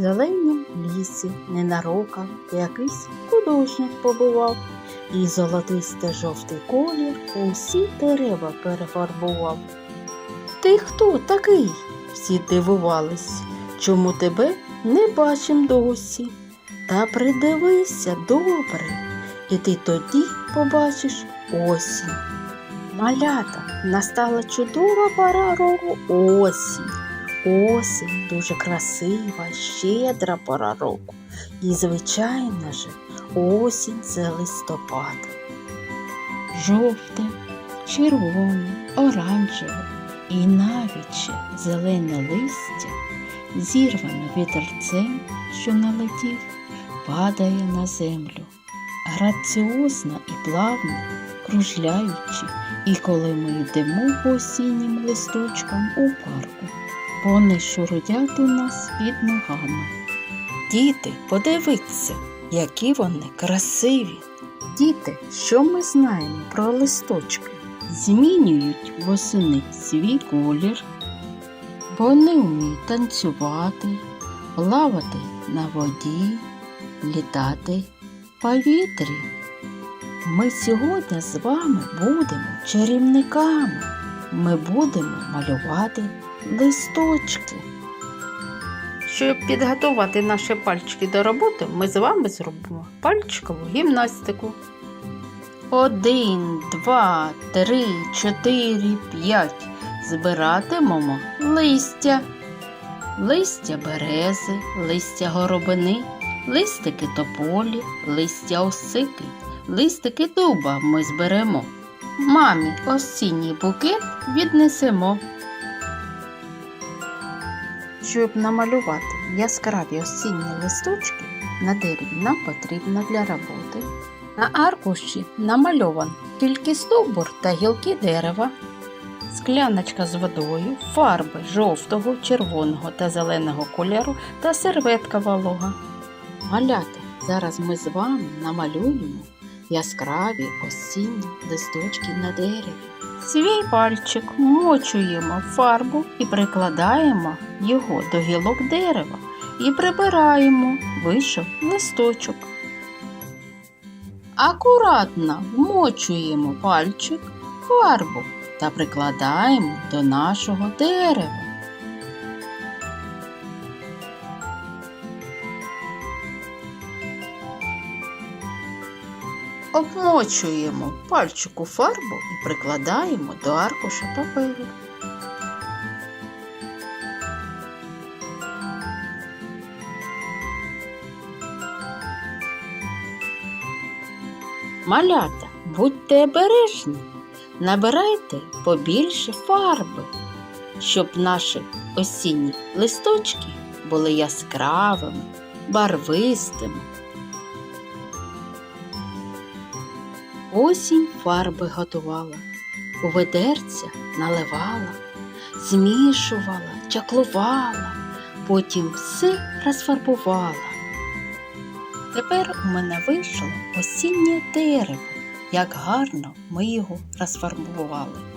зеленім лісі ненароком якийсь художник побував, і золотисте жовтий колір усі дерева перефарбував. Ти хто такий? Всі дивувались, чому тебе не бачим досі. Та придивися добре, і ти тоді побачиш осінь. Малята, настала чудова пора року осінь. Осінь дуже красива, щедра пора року. І, звичайно ж, осінь це листопад. Жовте, червоне, оранжеве і навіть ще зелене листя, зірване вітерцем, що налетів, падає на землю, граціозно і плавно кружляючи, і коли ми йдемо по осіннім листочкам у парку, вони шурудять у нас під ногами. Діти, подивіться, які вони красиві. Діти, що ми знаємо про листочки? Змінюють восени свій колір. Вони вміють танцювати, плавати на воді, літати в повітрі. Ми сьогодні з вами будемо чарівниками. Ми будемо малювати листочки. Щоб підготувати наші пальчики до роботи, ми з вами зробимо пальчикову гімнастику. Один, два, три, чотири, п'ять. Збиратимемо листя. Листя берези, листя горобини, листики тополі, листя осики, листики дуба ми зберемо. Мамі осінній букет віднесемо. Щоб намалювати яскраві осінні листочки на дереві нам потрібно для роботи. На аркуші намальован тільки стовбур та гілки дерева, скляночка з водою, фарби жовтого, червоного та зеленого кольору та серветка волога. Малята, зараз ми з вами намалюємо яскраві осінні листочки на дереві. Свій пальчик мочуємо в фарбу і прикладаємо його до гілок дерева і прибираємо, вийшов листочок. Акуратно вмочуємо пальчик в фарбу та прикладаємо до нашого дерева. Обмочуємо пальчику фарбу і прикладаємо до аркуша паперу. Малята, будьте обережні, набирайте побільше фарби, щоб наші осінні листочки були яскравими, барвистими. Осінь фарби готувала, у ведерця наливала, змішувала, чаклувала, потім все розфарбувала. Тепер у мене вийшло осіннє дерево, як гарно ми його розфарбували.